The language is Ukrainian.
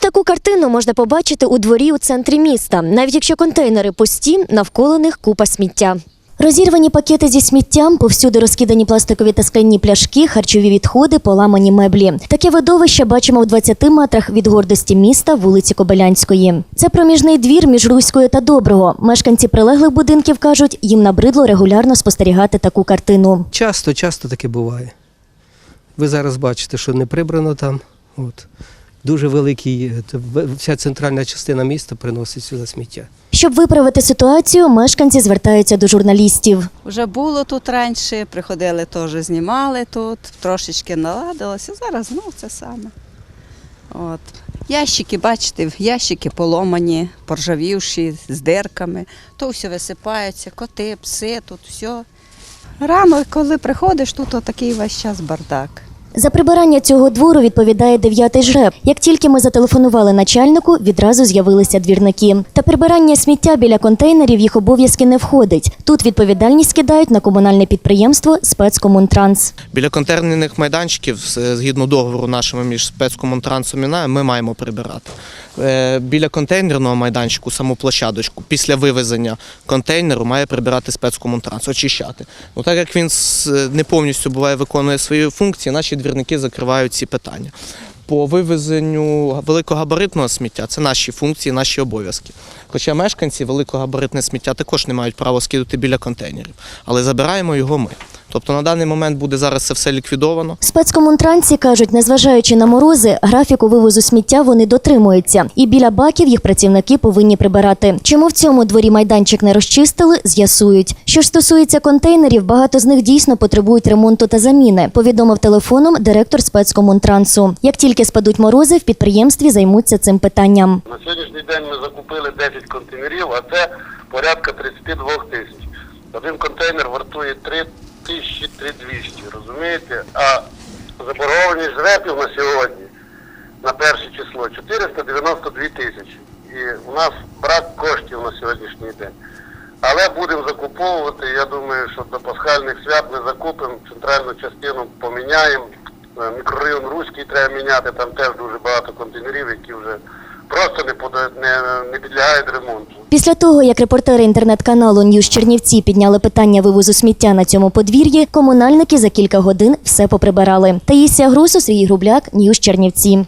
таку картину можна побачити у дворі у центрі міста, навіть якщо контейнери пусті, навколо них купа сміття. Розірвані пакети зі сміттям, повсюди розкидані пластикові та скляні пляшки, харчові відходи, поламані меблі. Таке видовище бачимо в 20 метрах від гордості міста вулиці Кобилянської. Це проміжний двір між Руською та Доброго. Мешканці прилеглих будинків кажуть, їм набридло регулярно спостерігати таку картину. Часто, часто таке буває. Ви зараз бачите, що не прибрано там. От. Дуже великий, е, вся центральна частина міста приносить сюди сміття. Щоб виправити ситуацію, мешканці звертаються до журналістів. Вже було тут раніше, приходили теж знімали тут, трошечки наладилося. Зараз знову це саме. От. Ящики, бачите, ящики поломані, поржавівші, з дирками. То все висипається, коти, пси, тут все. Рано, коли приходиш, тут отакий весь час бардак. За прибирання цього двору відповідає дев'ятий жреб. Як тільки ми зателефонували начальнику, відразу з'явилися двірники. Та прибирання сміття біля контейнерів їх обов'язки не входить. Тут відповідальність кидають на комунальне підприємство спецкомунтранс. Біля контейнерних майданчиків, згідно договору нашими між спецкомунтрансом і нами, ми маємо прибирати. Е, Біля контейнерного майданчику, саму площадочку, після вивезення контейнеру має прибирати спецкомунтранс, очищати. Ну, так як він не повністю буває виконує свої функції, наші двірники закривають ці питання. По вивезенню великогабаритного сміття це наші функції, наші обов'язки. Хоча мешканці великогабаритне сміття також не мають права скидати біля контейнерів, але забираємо його ми. Тобто на даний момент буде зараз це все ліквідовано. В спецкомунтрансі кажуть, незважаючи на морози, графіку вивозу сміття вони дотримуються, і біля баків їх працівники повинні прибирати. Чому в цьому дворі майданчик не розчистили, з'ясують. Що ж стосується контейнерів, багато з них дійсно потребують ремонту та заміни. Повідомив телефоном директор спецкомунтрансу. Як тільки спадуть морози, в підприємстві займуться цим питанням. На сьогоднішній день ми закупили 10 контейнерів, 3200, розумієте? А заборгованість жрепів на сьогодні на перше число 492 тисячі. І у нас брак коштів на сьогоднішній день. Але будемо закуповувати. Я думаю, що до пасхальних свят ми закупимо центральну частину, поміняємо. Е, Мікрорайон Руський треба міняти, там теж дуже багато контейнерів, які вже просто не, не, не підлягають ремонту. Після того, як репортери інтернет-каналу Ньюс Чернівці підняли питання вивозу сміття на цьому подвір'ї, комунальники за кілька годин все поприбирали. Таїсія Грусу, Сергій Грубляк, Ньюс Чернівці.